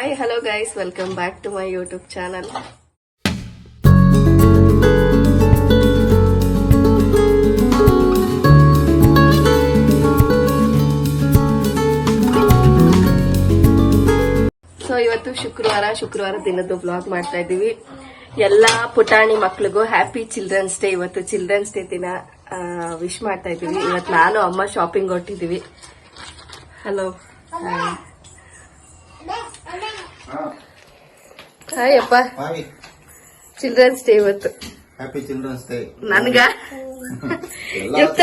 Hi hello guys welcome back to my YouTube channel so ಇವತ್ತು ಶುಕ್ರವಾರ ಶುಕ್ರವಾರ ದಿನದ್ದು ಬ್ಲಾಗ್ ಮಾಡ್ತಾ ಇದ್ದೀವಿ. ಎಲ್ಲಾ ಪುಟಾಣಿ ಮಕ್ಳಿಗೂ ಹ್ಯಾಪಿ ಚಿಲ್ಡ್ರನ್ಸ್ ಡೇ ಇವತ್ತು ಚಿಲ್ಡ್ರನ್ಸ್ ಡೇ ದಿನ ವಿಶ್ ಮಾಡ್ತಾ ಇದ್ದೀವಿ. ಇವತ್ತು ನಾನು ಅಮ್ಮ ಶಾಪಿಂಗ್ ಹೊಟ್ಟಿದ್ದೀವಿ ಹಲೋ ಹಾಯ್ ಅಪ್ಪ ಹಾಯ್. ಚಿಲ್ಡ್ರನ್ಸ್ ಡೇ ಇವತ್ತು. ಹ್ಯಾಪಿ ಚಿಲ್ಡ್ರನ್ಸ್ ಡೇ ನನ್ಗ? ಯುಕ್ತ?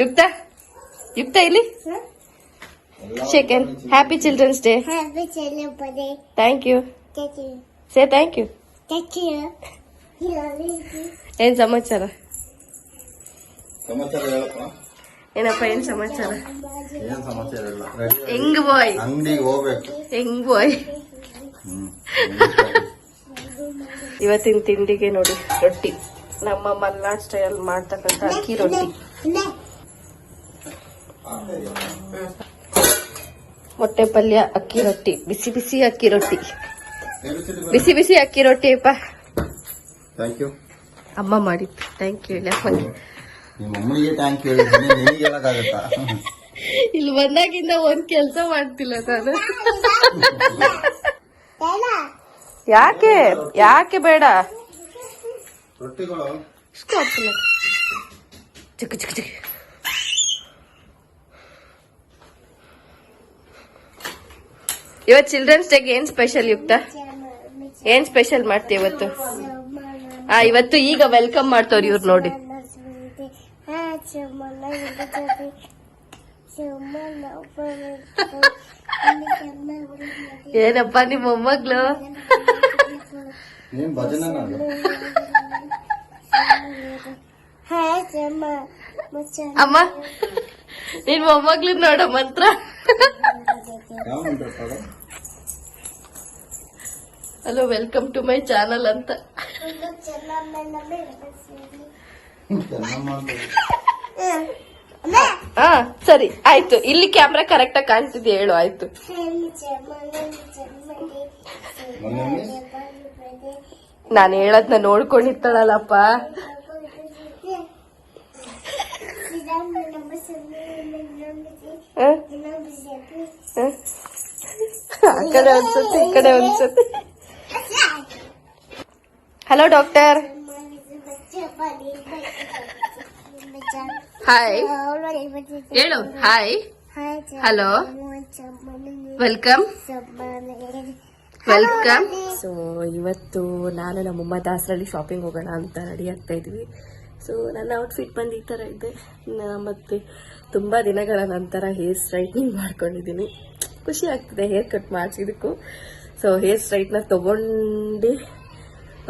ಯುಕ್ತ? ಯುಕ್ತ ಇಲ್ಲಿ? Second happy children's day. Thank you say thank you Thank you. You. Love me. ಏನ್ ಸಮಾಚಾರ? ಏನಪ್ಪ ಏನ್ ಸಮಾಚಾರ? ಹೆಂಗ್ ಬಾಯ್ ಅಂಗಡಿಗೆ ಹೋಗ್ಬೇಕು. ಹೆಂಗ್ ಬಾಯ್ ಇವತ್ತಿನ ತಿಂಡಿಗೆ ನೋಡಿ ರೊಟ್ಟಿ. ನಮ್ಮ ಮಲ್ನಾಡ್ ಸ್ಟೈಲ್ ಮಾಡ್ತಕ್ಕಂಥ ಅಕ್ಕಿ ರೊಟ್ಟಿ. ಮೊಟ್ಟೆ ಪಲ್ಯ ಅಕ್ಕಿ ರೊಟ್ಟಿ. ಬಿಸಿ ಬಿಸಿ ಅಕ್ಕಿ ರೊಟ್ಟಿ. ಬಿಸಿ ಬಿಸಿ ಅಕ್ಕಿ ರೊಟ್ಟಿ ಅಪ್ಪ. ಅಮ್ಮ ಮಾಡಿತ್ತು ಥ್ಯಾಂಕ್ ಯು ಇಲ್ಲಿ ಬಂದಾಗಿಂದ ಒಂದ್ ಕೆಲಸ ಮಾಡ್ತಿಲ್ಲ ನಾನು ಯಾಕೆ? ಯಾಕೆ ಬೇಡ? ರೊಟ್ಟಿಗಳು. ಚಿಕ್ಕ ಚಿಕ್ಕ ಚಿಕ್ಕ. ಇವತ್ತು ಚಿಲ್ಡ್ರನ್ಸ್ ಡೇಗೆ ಏನ್ ಸ್ಪೆಷಲ್ ಯುಕ್ತ? ಏನ್ ಸ್ಪೆಷಲ್ ಮಾಡ್ತೀವಿ ಇವತ್ತು? ಆ ಇವತ್ತು ಈಗ ವೆಲ್ಕಮ್ ಮಾಡ್ತವ್ರಿ ಇವ್ರು ನೋಡಿ. ಏನಪ್ಪ ನಿಮ್ಮ ಮೊಮ್ಮಗ್ಳು? ಅಮ್ಮ ನಿನ್ ಮೊಮ್ಮಗ್ಳು ನೋಡ ಮಂತ್ರ. Hello welcome to my channel ಅಂತ. ಅಂತ ಹಾ ಸರಿ ಆಯ್ತು. ಇಲ್ಲಿ ಕ್ಯಾಮ್ರಾ ಕರೆಕ್ಟ್ ಆಗಿ ಕಾಣ್ತಿದ್ದೆ ಹೇಳು ಆಯ್ತು. ನಾನು ಹೇಳದ್ನ ನೋಡ್ಕೊಂಡಿರ್ತಾಳಲ್ಲಪ್ಪ? ಆ ಕಡೆ ಒಂದ್ಸತಿ ಈ ಕಡೆ ಒಂದ್ಸತಿ. ಹಲೋ ಡಾಕ್ಟರ್ ಹಾಯ್ ಹೇಳು hi hello welcome welcome so ಇವತ್ತು ನಾನು ನಮ್ಮಮ್ಮ ದಾಸರಲ್ಲಿ ಶಾಪಿಂಗ್ ಹೋಗೋಣ ಅಂತ ರೆಡಿ ಆಗ್ತಾ ಇದ್ವಿ. ಸೊ ನನ್ನ ಔಟ್ಫಿಟ್ ಬಂದು ಈ ಥರ ಇದೆ. ಮತ್ತು ಮತ್ತೆ ತುಂಬ ದಿನಗಳ ನಂತರ ಹೇರ್ ಸ್ಟ್ರೈಟ್ನಿಂಗ್ ಮಾಡ್ಕೊಂಡಿದ್ದೀನಿ. ಖುಷಿ ಆಗ್ತಿದೆ ಹೇರ್ ಕಟ್ ಮಾಡಿಸಿದಕ್ಕೂ ಸೊ ಹೇರ್ ಸ್ಟ್ರೈಟ್ನ ತೊಗೊಂಡು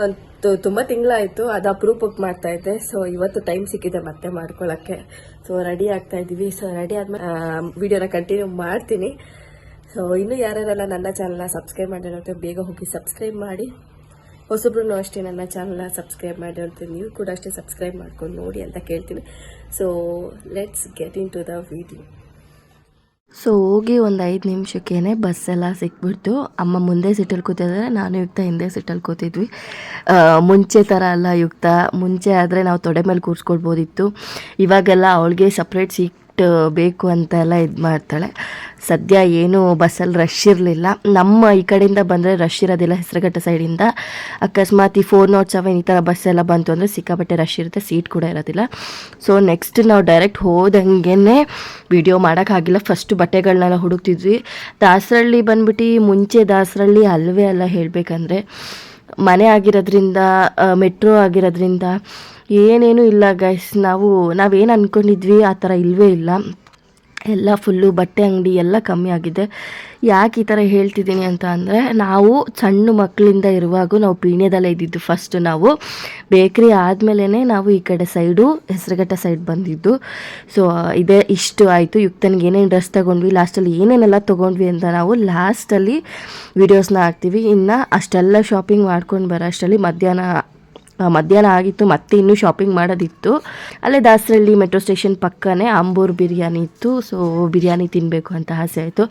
ಒಂದು ತುಂಬ ತಿಂಗಳಾಯಿತು, ಅದು ಅಪರೂಪಕ್ಕೆ ಮಾಡ್ತಾ ಇದ್ದೆ. ಸೊ ಇವತ್ತು ಟೈಮ್ ಸಿಕ್ಕಿದೆ ಮತ್ತೆ ಮಾಡ್ಕೊಳ್ಳೋಕ್ಕೆ ಸೊ ರೆಡಿ ಆಗ್ತಾ ಇದ್ದೀವಿ. ಸೊ ರೆಡಿ ಆದ್ಮೇಲೆ ವಿಡಿಯೋನ ಕಂಟಿನ್ಯೂ ಮಾಡ್ತೀನಿ. ಸೊ ಇನ್ನೂ ಯಾರ್ಯಾರೆಲ್ಲ ನನ್ನ ಚಾನಲ್ನ ಸಬ್ಸ್ಕ್ರೈಬ್ ಮಾಡಿರೋದು ಬೇಗ ಹೋಗಿ ಸಬ್ಸ್ಕ್ರೈಬ್ ಮಾಡಿ. ಹೊಸಬ್ರು ಅಷ್ಟೇ ನನ್ನ ಚಾನಲ್ನ ಸಬ್ಸ್ಕ್ರೈಬ್ ಮಾಡಿರುತ್ತೆ ನೀವು ಕೂಡ ಅಷ್ಟೇ ಸಬ್ಸ್ಕ್ರೈಬ್ ಮಾಡ್ಕೊಂಡು ನೋಡಿ ಅಂತ ಕೇಳ್ತೀನಿ. So let's get into the video so ಹೋಗಿ ಒಂದು ಐದು ಬಸ್ ಎಲ್ಲ ಸಿಕ್ಬಿಡ್ತು. ಅಮ್ಮ ಮುಂದೆ ಸಿಟ್ಟಲ್ಲಿ ಕೂತಿದ್ರೆ ನಾನು ಯುಕ್ತ, ಹಿಂದೆ ಸಿಟ್ಟಲ್ಲಿ ಕೂತಿದ್ವಿ. ಮುಂಚೆ ಥರ ಅಲ್ಲ ಯುಕ್ತ. ಮುಂಚೆ ಆದರೆ ನಾವು ತೊಡೆ ಮೇಲೆ ಕೂರಿಸ್ಕೊಳ್ಬೋದಿತ್ತು. ಇವಾಗೆಲ್ಲ ಅವಳಿಗೆ ಸಪ್ರೇಟ್ ಸೀಟ್ ಬೇಕು ಅಂತ ಎಲ್ಲ ಇದು ಮಾಡ್ತಾಳೆ. ಸದ್ಯ ಏನು ಬಸ್ಸಲ್ಲಿ ರಶ್ ಇರಲಿಲ್ಲ. ನಮ್ಮ ಈ ಕಡೆಯಿಂದ ಬಂದರೆ ರಶ್ ಇರೋದಿಲ್ಲ. ಹೆಸರುಘಟ್ಟ ಸೈಡಿಂದ ಅಕಸ್ಮಾತ್ ಈ ಫೋರ್ ನಾಟ್ ಸೆವೆನ್ ಈ ಥರ ಬಸ್ ಎಲ್ಲ ಬಂತು ಅಂದರೆ ಸಿಕ್ಕಾಪಟ್ಟೆ ರಶ್ ಇರುತ್ತೆ. ಸೀಟ್ ಕೂಡ ಇರೋದಿಲ್ಲ. ಸೊ ನೆಕ್ಸ್ಟ್ ನಾವು ಡೈರೆಕ್ಟ್ ಹೋದಂಗೆ ವಿಡಿಯೋ ಮಾಡೋಕ್ಕಾಗಿಲ್ಲ. ಫಸ್ಟ್ ಬಟ್ಟೆಗಳನ್ನೆಲ್ಲ ಹುಡುಕ್ತಿದ್ವಿ. ದಾಸರಳ್ಳಿ ಬಂದ್ಬಿಟ್ಟು ಮುಂಚೆ ದಾಸರಳ್ಳಿ ಅಲ್ಲವೇ ಅಲ್ಲ ಹೇಳಬೇಕಂದ್ರೆ ಮನೆ ಆಗಿರೋದ್ರಿಂದ ಮೆಟ್ರೋ ಆಗಿರೋದ್ರಿಂದ ಏನೇನೂ ಇಲ್ಲ ಗೈಸ್ ನಾವು, ನಾವೇನು ಅಂದ್ಕೊಂಡಿದ್ವಿ ಆ ಥರ ಇಲ್ಲವೇ ಇಲ್ಲ. ಎಲ್ಲ ಫುಲ್ಲು ಬಟ್ಟೆ, ಅಂಗಡಿ ಎಲ್ಲ ಕಮ್ಮಿ ಆಗಿದೆ. ಯಾಕೆ ಈ ಥರ ಹೇಳ್ತಿದ್ದೀನಿ ಅಂತ ಅಂದರೆ, ನಾವು ಸಣ್ಣ ಮಕ್ಕಳಿಂದ ಇರುವಾಗ ನಾವು ಪೀಣ್ಯದಲ್ಲೇ ಇದ್ದಿದ್ದು ಫಸ್ಟ್ ನಾವು. ಬೇಕ್ರಿ ಆದಮೇಲೆ ನಾವು ಈ ಕಡೆ ಸೈಡು ಹೆಸರುಘಟ್ಟ ಸೈಡ್ ಬಂದಿದ್ದು. ಸೊ ಇದೇ, ಇಷ್ಟು ಆಯಿತು. ಯುಕ್ತನಿಗೆ ಏನೇನು ಡ್ರೆಸ್ ತೊಗೊಂಡ್ವಿ ಲಾಸ್ಟಲ್ಲಿ ಏನೇನೆಲ್ಲ ತೊಗೊಂಡ್ವಿ ಅಂತ ನಾವು ಲಾಸ್ಟಲ್ಲಿ ವೀಡಿಯೋಸ್ನ ಹಾಕ್ತೀವಿ. ಇನ್ನು ಅಷ್ಟೆಲ್ಲ ಶಾಪಿಂಗ್ ಮಾಡ್ಕೊಂಡು ಬರೋ ಅಷ್ಟರಲ್ಲಿ ಮಧ್ಯಾಹ್ನ ಮಧ್ಯಾಹ್ನ ಆಗಿತ್ತು, ಮತ್ತೆ ಇನ್ನೂ ಶಾಪಿಂಗ್ ಮಾಡೋದಿತ್ತು. ಅಲ್ಲೇ ದಾಸರಳ್ಳಿ ಮೆಟ್ರೋ ಸ್ಟೇಷನ್ ಪಕ್ಕನೇ ಅಂಬೂರ್ ಬಿರಿಯಾನಿ ಇತ್ತು. ಸೊ ಬಿರಿಯಾನಿ ತಿನ್ನಬೇಕು ಅಂತ ಆಸೆ ಆಯಿತು.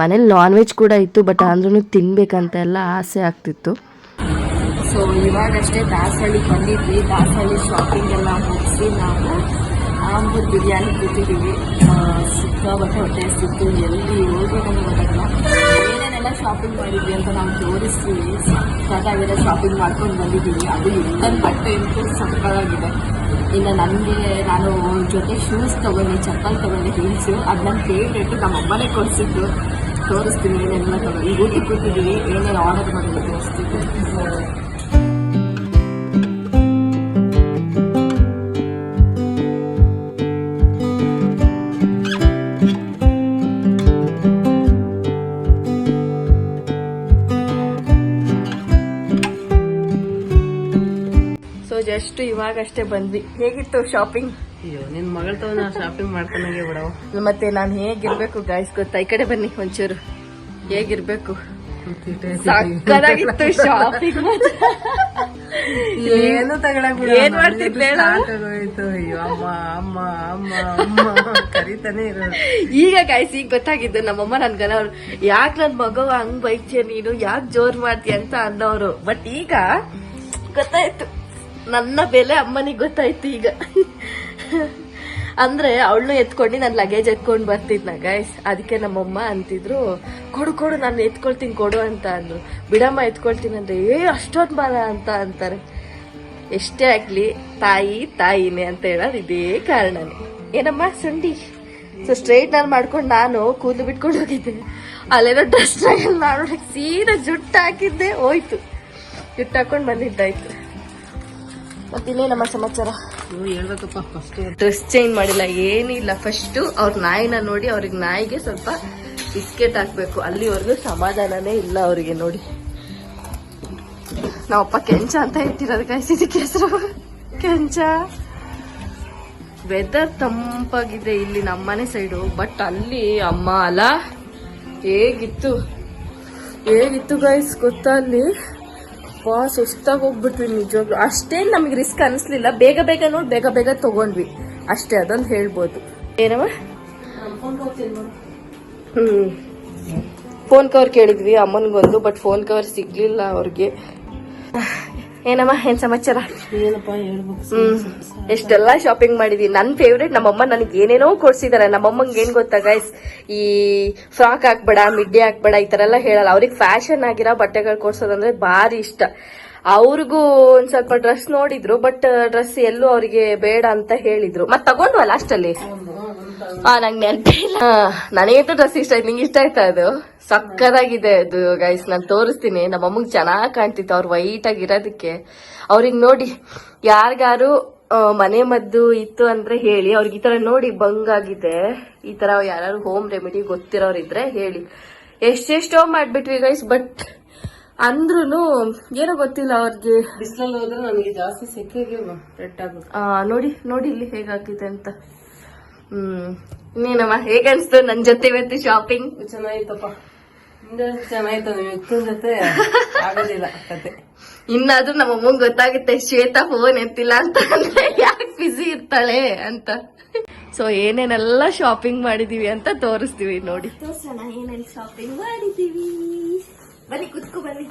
ಮನೇಲಿ ನಾನ್ ವೆಜ್ ಕೂಡ ಇತ್ತು ಬಟ್ ಅಂದ್ರೂ ತಿನ್ನಬೇಕಂತ ಎಲ್ಲ ಆಸೆ ಆಗ್ತಿತ್ತು. ಸೊ ಇವಾಗಷ್ಟೇ ದಾಸಹಳ್ಳಿ ಬಂದಿದ್ವಿ. ದಾಸಹಳ್ಳಿ ಶಾಪಿಂಗ್ ಎಲ್ಲ ಮುಗಿಸಿ ನಾವು ಆಂಬೂರ್ ಬಿರಿಯಾನಿ ಕೂತಿದ್ದೀವಿ. ಸಿಕ್ಕಾಬಟ್ಟೆ ಹೊಟ್ಟೆ ಸಿಕ್ತು. ಎಲ್ಲಿ ಹೋಗಿ ನಮ್ಗೆ ಗೊತ್ತಾಗಲ್ಲ. ಏನೇನೆಲ್ಲ ಶಾಪಿಂಗ್ ಮಾಡಿದ್ವಿ ಅಂತ ನಾವು ತೋರಿಸ್ತೀವಿ. ಸಕ್ಕತ್ತಾಗಿದೆ ಶಾಪಿಂಗ್ ಮಾಡ್ಕೊಂಡು ಬಂದಿದ್ದೀವಿ. ಅದು ಇನ್ನೊಂದು ಬಟ್ಟೆ ಅಂತೂ ಸಕ್ಕತ್ತಾಗಿದೆ. ಇನ್ನು ನನಗೆ ನಾನು ಜೊತೆ ಶೂಸ್ ತೊಗೊಂಡು, ಚಪ್ಪಲ್ ತೊಗೊಂಡು ಹೀಲ್ಸು ಅದು ನನ್ನ ಫೇವ್ರೇಟು ನಮ್ಮ ಅಮ್ಮನೇ ಕೊಡಿಸಿದ್ದು. ತೋರಿಸ್ತೀನಿ ಏನೆಲ್ಲ ತಗೊಂಡು. ಊಟಕ್ಕೆ ಕೂತಿದ್ದೀವಿ ಏನೇನು ಆರ್ಡರ್ ಮಾಡಿದ್ರು. ತೋರಿಸ್ತೀವಿ ಜಸ್ಟ್ ಇವಾಗಷ್ಟೇ ಬಂದ್ವಿ. ಹೇಗಿತ್ತು ಶಾಪಿಂಗ್ ಅಯ್ಯೋ ನಿನ್ ಮಗಳ ತವ ಶಾಪಿಂಗ್ ಮಾಡ್ಕೊಂಡಂಗೆ ಬಿಡವ ಮತ್ತೆ ನಾನು ಹೇಗಿರ್ಬೇಕು ಗಾಯ್ಸ್ ಗೊತ್ತಾ? ಈ ಕಡೆ ಬನ್ನಿ ಒಂಚೂರು. ಹೇಗಿರ್ಬೇಕು? ಸಕ್ಕದಾಗಿತ್ತು ಶಾಪಿಂಗ್ ಏನು ತಗೊಳಕ್ ಏನ್ ಅಯ್ಯೋ ಅಮ್ಮ ಅಮ್ಮ ಅಮ್ಮ ಅಮ್ಮ ಕರಿತಾನೆ ಇರೋದು. ಈಗ ಗಾಯ್ಸ್ ಈಗ ಗೊತ್ತಾಗಿದ್ದು ನಮ್ಮಮ್ಮ ನನ್ಗನ ಅವ್ರು ಯಾಕೆ ನನ್ ಮಗ ಹಂಗ್ ಬೈತೀಯ ನೀನು? ಯಾಕೆ ಜೋರ್ ಮಾಡ್ತೀಯ ಅಂತ ಅನ್ನೋರು. ಬಟ್ ಈಗ ಗೊತ್ತಾಯ್ತು. ನನ್ನ ಬೆಲೆ ಅಮ್ಮನಿಗೆ ಗೊತ್ತಾಯ್ತು ಈಗ. ಅಂದ್ರೆ ಅವಳನ್ನು ಎತ್ಕೊಂಡು ನಾನು ಲಗೇಜ್ ಎತ್ಕೊಂಡು ಬರ್ತಿದ್ನ ಗೈಸ್ ಅದಕ್ಕೆ ನಮ್ಮಮ್ಮ ಅಂತಿದ್ರು, ಕೊಡು ಕೊಡು, ನಾನು ಎತ್ಕೊಳ್ತೀನಿ, ಕೊಡು ಅಂತ ಅಂದ್ರು. ಬಿಡಮ್ಮ, ಎತ್ಕೊಳ್ತೀನಿ ಅಂದ್ರೆ, ಏ, ಅಷ್ಟೊಂದು ಬಾರ ಅಂತ ಅಂತಾರೆ. ಎಷ್ಟೇ ಆಗ್ಲಿ, ತಾಯಿ, ತಾಯಿನೇ ಅಂತ ಹೇಳೋದು ಇದೇ ಕಾರಣನೇ. ಏನಮ್ಮ, ಸುಂಡಿ? ಸೊ ಸ್ಟ್ರೈಟ್ ನಾನು ಮಾಡ್ಕೊಂಡು ನಾನು ಕೂದಲು ಬಿಟ್ಕೊಂಡು ಹೋಗಿದ್ದೆ. ಅಲ್ಲೇನೋ ಡ್ರೆಸ್ ಮಾಡೋಕೆ ಸೀದಾ ಜುಟ್ಟು ಹಾಕಿದ್ದೆ ಹೋಯ್ತು. ಜುಟ್ಟು ಹಾಕೊಂಡು ಬಂದಿದ್ದಾಯ್ತು. ಸಮಾಚಾರ? ನೀವು ಹೇಳ್ಬೇಕಪ್ಪ ಫಸ್ಟ್ ಡ್ರೆಸ್ ಚೇಂಜ್ ಮಾಡಿಲ್ಲ ಏನಿಲ್ಲ ಫಸ್ಟ್ ಅವ್ರ ನಾಯಿನ ನೋಡಿ, ಅವ್ರಿಗೆ ನಾಯಿಗೆ ಸ್ವಲ್ಪ ಬಿಸ್ಕೆಟ್ ಹಾಕ್ಬೇಕು. ಅಲ್ಲಿವರೆಗೂ ಸಮಾಧಾನನೇ ಇಲ್ಲ ಅವರಿಗೆ ನೋಡಿ. ನಾವಪ್ಪ ಕೆಂಚ ಅಂತ ಇಟ್ಟಿರೋದು ಕಾಯಿಸಿದಕ್ಕೆ ಹೆಸರು. ಕೆಂಚ. ವೆದರ್ ತಂಪಾಗಿದೆ ಇಲ್ಲಿ ನಮ್ಮನೆ ಸೈಡು ಬಟ್ ಅಲ್ಲಿ ಅಮ್ಮ ಅಲ್ಲ, ಹೇಗಿತ್ತು? ಹೇಗಿತ್ತು ಗಾಯ್ಸ್ ಗೊತ್ತಾ ಅಲ್ಲಿ? ವಾ, ಸುಸ್ತಾಗಿ ಹೋಗ್ಬಿಟ್ವಿ ನಿಜವಾಗ್ಲು. ಅಷ್ಟೇ ನಮಗೆ ರಿಸ್ಕ್ ಅನಿಸ್ಲಿಲ್ಲ. ಬೇಗ ಬೇಗ ನೋಡಿ, ಬೇಗ ಬೇಗ ತಗೊಂಡ್ವಿ. ಅಷ್ಟೇ ಅದೊಂದು ಹೇಳ್ಬೋದು. ಏನವ ಫೋನ್ ಕವರ್ ಕೇಳಿದ್ವಿ. ಅಮ್ಮನ್ಗೊಂದು ಬಟ್ ಫೋನ್ ಕವರ್ ಸಿಗ್ಲಿಲ್ಲ ಅವ್ರಿಗೆ. ಏನಮ್ಮ ಏನ್ ಸಮಾಚಾರ? ಎಷ್ಟೆಲ್ಲ ಶಾಪಿಂಗ್ ಮಾಡಿದೀನಿ. ನನ್ ಫೇವ್ರೇಟ್ ನಮ್ಮಮ್ಮ ನನಗೆ ಏನೇನೋ ಕೊಡ್ಸಿದಾರೆ. ನಮ್ಮಮ್ಮಂಗೆ ಏನ್ ಗೊತ್ತಾ ಗೈಸ್ ಈ ಫ್ರಾಕ್ ಹಾಕ್ಬೇಡ ಮಿಡ್ಡಿ ಹಾಕ್ಬೇಡ ಈ ತರ ಎಲ್ಲ ಹೇಳಲ್ಲ. ಅವ್ರಿಗೆ ಫ್ಯಾಷನ್ ಆಗಿರೋ ಬಟ್ಟೆಗಳು ಕೊಡ್ಸೋದಂದ್ರೆ ಭಾರಿ ಇಷ್ಟ. ಅವ್ರಿಗೂ ಒಂದ್ ಸ್ವಲ್ಪ ಡ್ರೆಸ್ ನೋಡಿದ್ರು ಬಟ್ ಡ್ರೆಸ್ ಎಲ್ಲೂ ಅವರಿಗೆ ಬೇಡ ಅಂತ ಹೇಳಿದ್ರು. ಮತ್ ತಗೊಂಡ್ವಾ ಅಷ್ಟಲ್ಲಿ? ಹಾ ನಂಗೆ ನೆನಪಿಲ್ಲ ನನಗಂತೂ ಡ್ರೆಸ್ ಇಷ್ಟ ಆಯ್ತು ನಿಂಗೆ ಇಷ್ಟ ಆಯ್ತಾ ಅದು? ಸಕ್ಕದಾಗಿದೆ ಅದು ಗೈಸ್ ನಾನು ತೋರಿಸ್ತೀನಿ. ನಮ್ಮ ಅಮ್ಮಗ್ ಚೆನ್ನಾಗಿ ಕಾಣ್ತಿತ್ತು. ಅವ್ರು ವೈಟ್ ಆಗಿರೋದಕ್ಕೆ ಅವ್ರಿಗೆ ನೋಡಿ ಯಾರಿಗಾರು ಮನೆ ಮದ್ದು ಇತ್ತು ಅಂದ್ರೆ ಹೇಳಿ. ಅವ್ರಿಗೆ ಈ ತರ ನೋಡಿ ಬಂಗಾಗಿದೆ ಈ ತರ ಯಾರು ಹೋಮ್ ರೆಮಿಡಿ ಗೊತ್ತಿರೋರು ಇದ್ರೆ ಹೇಳಿ. ಎಷ್ಟೆಷ್ಟೋ ಮಾಡ್ಬಿಟ್ವಿ ಗೈಸ್ ಬಟ್ ಅಂದ್ರೂನು ಏನೋ ಗೊತ್ತಿಲ್ಲ ಅವ್ರಿಗೆ. ಬಿಸಿಲಲ್ಲಿ ಹೋದ್ರೆ ನನಗೆ ಜಾಸ್ತಿ ಸೆಕೆಗೆ ನೋಡಿ ನೋಡಿ ಇಲ್ಲಿ ಹೇಗಾಗಿದೆ ಅಂತ. ಹ್ಮ್. ಇನ್ನೇನಮ್ಮ? ಹೇಗನ್ಸ್ತು ನನ್ ಜೊತೆ ಇವತ್ತು ಶಾಪಿಂಗ್ ಚೆನ್ನಾಗಿತ್ತಪ್ಪ. ಹಿಂದೆ ಚೆನ್ನಾಗಿತ್ತು ನೀವು ಇಕ್ಕನ ಜೊತೆ ಆಗೋದಿಲ್ಲ ಕತೆ. ಇನ್ನಾದ್ರೂ ನಮ್ಮ ಅಮ್ಮಂಗ್ ಗೊತ್ತಾಗುತ್ತೆ ಶ್ವೇತಾ ಫೋನ್ ಎತ್ತಿಲ್ಲ ಅಂತ ಅಂದ್ರೆ ಯಾಕೆ ಬಿಸಿ ಇರ್ತಾಳೆ ಅಂತ. ಸೊ ಏನೇನೆಲ್ಲ ಶಾಪಿಂಗ್ ಮಾಡಿದೀವಿ ಅಂತ ತೋರಿಸ್ತೀವಿ ನೋಡಿ. ತೋರ್ಸೋಣ ಏನೇನ್ ಶಾಪಿಂಗ್ ಮಾಡಿದೀವಿ. ಬನ್ನಿ ಕುತ್ಕೊ ಬನ್ನಿ.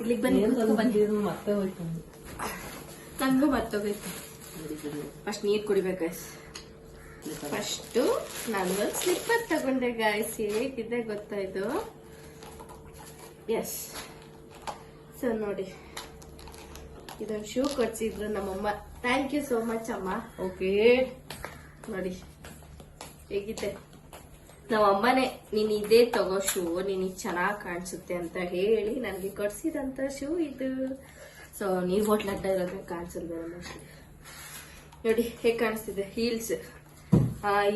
ಇಲ್ಲಿಗೆ ಬನ್ನಿ ಕುತ್ಕೊ ಬನ್ನಿ. ಮತ್ತೆ ಹೋಯ್ತು. ನಂಗೂ ಮತ್ತೋಗೈತೆ ಫಸ್ಟ್ ನೀರ್ ಕುಡಿಬೇಕು ಫಸ್ಟ್ ನಾನು ಸ್ಲಿಪ್ಪರ್ ತಗೊಂಡೆ ಗಾಯ್ಸ್ ಹೇಗಿದೆ ಗೊತ್ತಾ ಇದು? ಎಸ್ ಸೊ ನೋಡಿ. ಇದೊಂದು ಶೂ ಕೊಡ್ಸಿದ್ರು ನಮ್ಮಮ್ಮ. ಥ್ಯಾಂಕ್ ಯು ಸೋ ಮಚ್ ಅಮ್ಮ. ಓಕೆ ನೋಡಿ. ಹೇಗಿದೆ? ನಮ್ಮ ಅಮ್ಮನೇ ನೀನ್ ಇದೇ ತಗೋ ಶೂ ನಿನಗೆ ಚೆನ್ನಾಗಿ ಕಾಣಿಸುತ್ತೆ ಅಂತ ಹೇಳಿ ನನಗೆ ಕೊಡ್ಸಿದಂತ ಶೂ ಇದು. ಸೊ ನೀರ್ ಬಾಟ್ಲ್ ಅಡ್ಡ ಇರೋದ್ರೆ ಕಾಣಿಸಲ್ವೇ ಮೋಸ್ಟ್ಲಿ ನೋಡಿ ಹೇಗೆ ಕಾಣಿಸ್ತಿದೆ? ಹೀಲ್ಸ್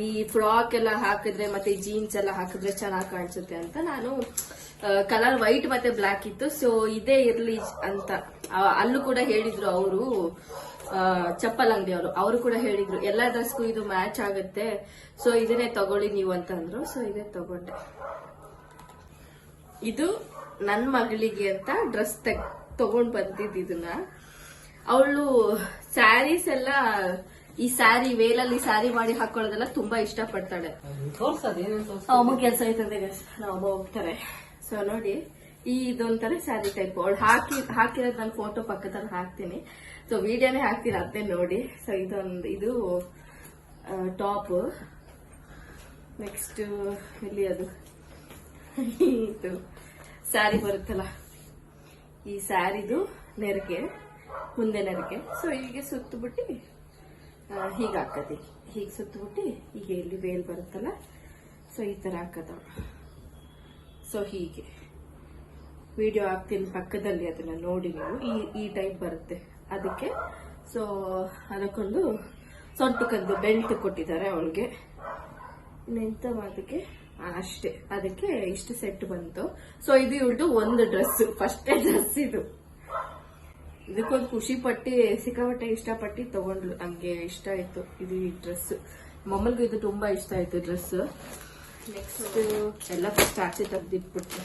ಈ ಫ್ರಾಕ್ ಎಲ್ಲ ಹಾಕಿದ್ರೆ ಮತ್ತೆ ಜೀನ್ಸ್ ಎಲ್ಲ ಹಾಕಿದ್ರೆ ಚೆನ್ನಾಗಿ ಕಾಣಿಸುತ್ತೆ ಅಂತ ನಾನು ಕಲರ್ ವೈಟ್ ಮತ್ತೆ ಬ್ಲಾಕ್ ಇತ್ತು. ಸೊ ಇದೇ ಇರ್ಲಿ ಅಂತ ಅಲ್ಲೂ ಕೂಡ ಹೇಳಿದ್ರು ಅವರು ಚಪ್ಪಲ್ ಅಂಗಡಿ ಅವರು. ಅವರು ಕೂಡ ಹೇಳಿದ್ರು, ಎಲ್ಲ ಡ್ರೆಸ್ಗೂ ಇದು ಮ್ಯಾಚ್ ಆಗುತ್ತೆ. ಸೊ ಇದನ್ನೇ ತಗೊಳ್ಳಿ ನೀವು ಅಂತಂದ್ರು. ಸೊ ಇದೇ ತಗೊಂಡೆ. ಇದು ನನ್ ಮಗಳಿಗೆ ಅಂತ ಡ್ರೆಸ್ ತಗೊಂಡ್ ಬಂದಿದ್ದ ಇದನ್ನ. ಅವಳು ಸ್ಯಾರೀಸ್ ಎಲ್ಲ ಈ ಸ್ಯಾರಿ ವೇಲಲ್ಲಿ ಸ್ಯಾರಿ ಮಾಡಿ ಹಾಕೊಳ್ಳೋದೆಲ್ಲ ತುಂಬಾ ಇಷ್ಟ ಪಡ್ತಾಳೆ ಅಮ್ಮ ಕೆಲಸ ಆಯ್ತದೆ ಅಮ್ಮ ಹೋಗ್ತಾರೆ. ಸೊ ನೋಡಿ ಈ ಇದೊಂಥರ ಸ್ಯಾರಿ ಟೈಪ್ ಅವಳು ಹಾಕಿ ಹಾಕಿರೋದು ನಾನು ಫೋಟೋ ಪಕ್ಕದಲ್ಲಿ ಹಾಕ್ತೀನಿ. ಸೊ ವಿಡಿಯೋನೇ ಹಾಕ್ತೀನಿ ಅದನ್ನೇ ನೋಡಿ. ಸೊ ಇದೊಂದು ಇದು ಟಾಪ್ ನೆಕ್ಸ್ಟ್ ಇಲ್ಲಿ ಅದು? ಇದು. ಸ್ಯಾರಿ ಬರುತ್ತಲ್ಲ. ಈ ಸ್ಯಾರಿದು ನೆರಕೆ ಮುಂದೆ ನೆರಕೆ. ಸೊ ಹೀಗೆ ಸುತ್ತಬಿಟ್ಟು ಹೀಗೆ ಹಾಕತಿ ಹೀಗೆ ಸುತ್ತಬಿಟ್ಟು ಈಗ ಇಲ್ಲಿ ಬೇಲ್ ಬರುತ್ತಲ್ಲ ಸೊ ಈ ಥರ ಹಾಕದ. ಸೊ ಹೀಗೆ. ವಿಡಿಯೋ ಹಾಕ್ತೀನಿ ಪಕ್ಕದಲ್ಲಿ ಅದನ್ನು ನೋಡಿ ನೀವು. ಈ ಈ ಟೈಪ್ ಬರುತ್ತೆ ಅದಕ್ಕೆ. ಸೊ ಅದಕ್ಕೊಂದು ಸೊಂಟಕ್ಕೊಂದು ಬೆಲ್ಟ್ ಕೊಟ್ಟಿದ್ದಾರೆ ಅವಳಿಗೆ. ಅದಕ್ಕೆ ಅಷ್ಟೇ. ಅದಕ್ಕೆ ಇಷ್ಟು ಸೆಟ್ ಬಂತು. ಸೊ ಇದು ಇವಳ್ದು ಒಂದು ಡ್ರೆಸ್ ಫಸ್ಟೇ ಡ್ರೆಸ್ ಇದು. ಇದಕ್ಕೊಂದು ಖುಷಿ ಪಟ್ಟಿ, ಸಿಕ್ಕಾಪಟ್ಟೆ ಇಷ್ಟಪಟ್ಟು ತಗೊಂಡ್ಲು ನಮ್ಗೆ ಇಷ್ಟ ಆಯ್ತು. ಇದು ಈ ಡ್ರೆಸ್ ಮಮ್ಮಲ್ಗೂ ಇದು ತುಂಬಾ ಇಷ್ಟ ಆಯ್ತು ಡ್ರೆಸ್ ನೆಕ್ಸ್ಟ್ ಎಲ್ಲ ಫಸ್ಟ್ ಆಚೆ ತೆಗ್ದಿಟ್ಬಿಟ್ಟು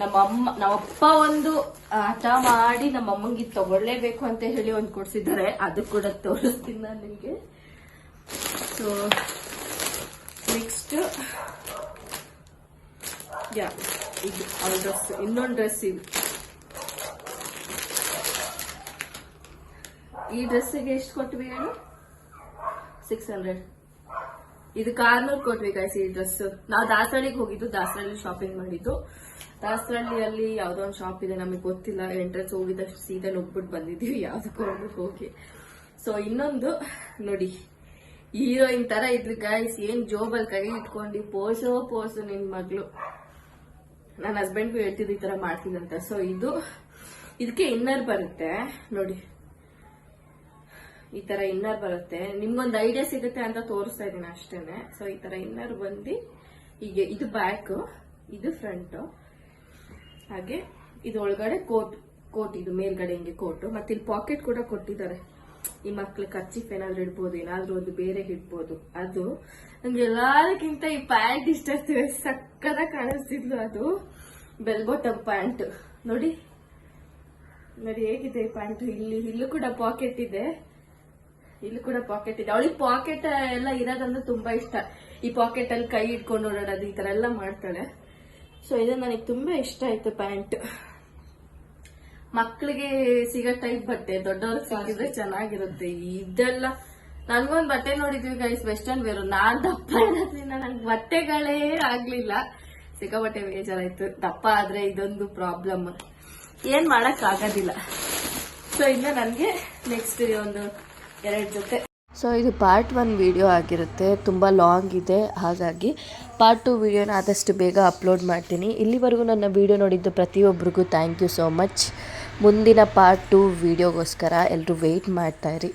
ನಮ್ಮ ಅಮ್ಮ ನಮ್ಮಪ್ಪ ಒಂದು ಹಠ ಮಾಡಿ ನಮ್ಮ ಅಮ್ಮಂಗೆ ಇದು ತಗೊಳ್ಳೇಬೇಕು ಅಂತ ಹೇಳಿ ಒಂದು ಕೊಡ್ಸಿದ್ದಾರೆ. ಅದು ಕೂಡ ತೋರಿಸ್ತೀನಿ ನಾನು ನಿಮ್ಗೆ. ಸೊ ನೆಕ್ಸ್ಟ್ ಯಾ ಇದು ಅವ್ರ ಡ್ರೆಸ್ ಇನ್ನೊಂದು ಡ್ರೆಸ್ ಇದು ಈ ಡ್ರೆಸ್ಸಿಗೆ ಎಷ್ಟು ಕೊಟ್ವಿ ಹೇಳು? ಸಿಕ್ಸ್ ಹಂಡ್ರೆಡ್ ಇದು ಕಾರ್ನೂರ್ ಕೊಟ್ವಿ ಗೈಸ್ ಈ ಡ್ರೆಸ್ ನಾವು ದಾಸರಳ್ಳಿಗೆ ಹೋಗಿದ್ದು, ದಾಸರಳ್ಳಿ ಶಾಪಿಂಗ್ ಮಾಡಿದ್ದು. ದಾಸರಳ್ಳಿಯಲ್ಲಿ ಯಾವ್ದೋ ಒಂದು ಶಾಪ್ ಇದೆ, ನಮಗೆ ಗೊತ್ತಿಲ್ಲ. ಎಂಟ್ರೆನ್ಸ್ ಹೋಗಿದ್ದಷ್ಟು ಸೀದಾ ನುಗ್ಬಿಟ್ಟು ಬಂದಿದ್ದೀವಿ, ಯಾವ್ದಕ್ಕೂ ಹೋಗ್ಬಿಟ್ಟು ಹೋಗಿ. ಸೊ ಇನ್ನೊಂದು, ನೋಡಿ. ಹೀರೋಯಿನ್ ತರ ಇದ್ಲು ಗೈಸ್ ಏನ್ ಜೋಬಲ್ ಕೈ ಇಟ್ಕೊಂಡು ಪೋಸೋ ಪೋಸು ನಿನ್ ಮಗಳು. ನನ್ನ ಹಸ್ಬೆಂಡ್ಗೂ ಹೇಳ್ತಿದ್ದು ಈ ತರ ಮಾಡ್ತಿದ್ದಂತ. ಸೊ ಇದು, ಇದಕ್ಕೆ ಇನ್ನರ್ ಬರುತ್ತೆ. ನೋಡಿ. ಈ ತರ ಇನ್ನರ್ ಬರುತ್ತೆ. ನಿಮ್ಗೊಂದು ಐಡಿಯಾ ಸಿಗುತ್ತೆ ಅಂತ ತೋರಿಸ್ತಾ ಇದೀನಿ ಅಷ್ಟೇನೆ. ಸೊ ಈ ತರ ಇನ್ನರ್ ಬಂದು ಹೀಗೆ ಇದು ಬ್ಯಾಕ್ ಇದು ಫ್ರಂಟ್ ಹಾಗೆ ಇದು ಒಳಗಡೆ ಕೋಟ್ ಕೋಟ್ ಇದು ಮೇಲ್ಗಡೆ ಹಿಂಗೆ ಕೋಟ್ ಮತ್ತೆ ಇಲ್ಲಿ ಪಾಕೆಟ್ ಕೂಡ ಕೊಟ್ಟಿದ್ದಾರೆ. ಈ ಮಕ್ಳು ಕಚ್ಚಿಫ್ ಏನಾದ್ರು ಇಡ್ಬೋದು, ಏನಾದ್ರೂ ಒಂದು ಬೇರೆ ಇಡ್ಬೋದು. ಅದು ನಂಗೆ ಎಲ್ಲದಕ್ಕಿಂತ ಈ ಪ್ಯಾಂಟ್ ಇಷ್ಟ ಆಗ್ತಿದೆ. ಸಕ್ಕದ ಕಾಣಿಸ್ತಿದ್ಲು ಅದು. ಬೆಲ್ ಬಾಟಮ್ ಪ್ಯಾಂಟ್ ನೋಡಿ ನೋಡಿ ಹೇಗಿದೆ ಈ ಪ್ಯಾಂಟ್ ಇಲ್ಲಿ, ಇಲ್ಲೂ ಕೂಡ ಪಾಕೆಟ್ ಇದೆ. ಇಲ್ಲಿ ಕೂಡ ಪಾಕೆಟ್ ಇದೆ. ಅವಳಿಗೆ ಪಾಕೆಟ್ ಎಲ್ಲ ಇರೋದಂದ್ರೆ ತುಂಬಾ ಇಷ್ಟ. ಈ ಪಾಕೆಟ್ ಅಲ್ಲಿ ಕೈ ಇಟ್ಕೊಂಡು ಓಡಾಡೋದು ಈ ತರ ಎಲ್ಲ ಮಾಡ್ತಾಳೆ. ಸೊ ಇದು ನನಗೆ ತುಂಬಾ ಇಷ್ಟ ಆಯ್ತು ಪ್ಯಾಂಟ್. ಮಕ್ಕಳಿಗೆ ಸಿಗೋ ಟೈಪ್ ಬಟ್ಟೆ ದೊಡ್ಡವ್ರಿಗೆ ಸಿಕ್ಕಿದ್ರೆ ಚೆನ್ನಾಗಿರುತ್ತೆ. ಇದೆಲ್ಲ ನನ್ಗೊಂದ್ ಬಟ್ಟೆ ನೋಡಿದ್ವಿ ಗೈಸ್ ವೆಸ್ಟರ್ನ್ ವೇರ್ ನಾನ್ ದಪ್ಪ ಇರೋದ್ರಿಂದ ನನ್ಗೆ ಬಟ್ಟೆಗಳೇ ಆಗ್ಲಿಲ್ಲ. ಸಿಕ್ಕಾಬಟ್ಟೆ ಬೇಜಾರಾಯ್ತು. ದಪ್ಪ ಆದ್ರೆ ಇದೊಂದು ಪ್ರಾಬ್ಲಮ್ ಏನ್ ಮಾಡಕ್ ಆಗೋದಿಲ್ಲ ಸೊ ಇನ್ನ ನನ್ಗೆ ನೆಕ್ಸ್ಟ್ ಒಂದು ಎರಡು ಜೊತೆ. ಸೊ ಇದು ಪಾರ್ಟ್ ಒನ್ ವಿಡಿಯೋ ಆಗಿರುತ್ತೆ. ತುಂಬ ಲಾಂಗ್ ಇದೆ. ಹಾಗಾಗಿ ಪಾರ್ಟ್ ಟು ವಿಡಿಯೋನ ಆದಷ್ಟು ಬೇಗ ಅಪ್ಲೋಡ್ ಮಾಡ್ತೀನಿ. ಇಲ್ಲಿವರೆಗೂ ನನ್ನ ವಿಡಿಯೋ ನೋಡಿದ್ದು ಪ್ರತಿಯೊಬ್ಬರಿಗೂ ಥ್ಯಾಂಕ್ ಯು ಸೋ ಮಚ್ ಮುಂದಿನ ಪಾರ್ಟ್ ಟು ವಿಡಿಯೋಗೋಸ್ಕರ ಎಲ್ಲರೂ ವೆಯ್ಟ್ ಮಾಡ್ತಾಯಿರಿ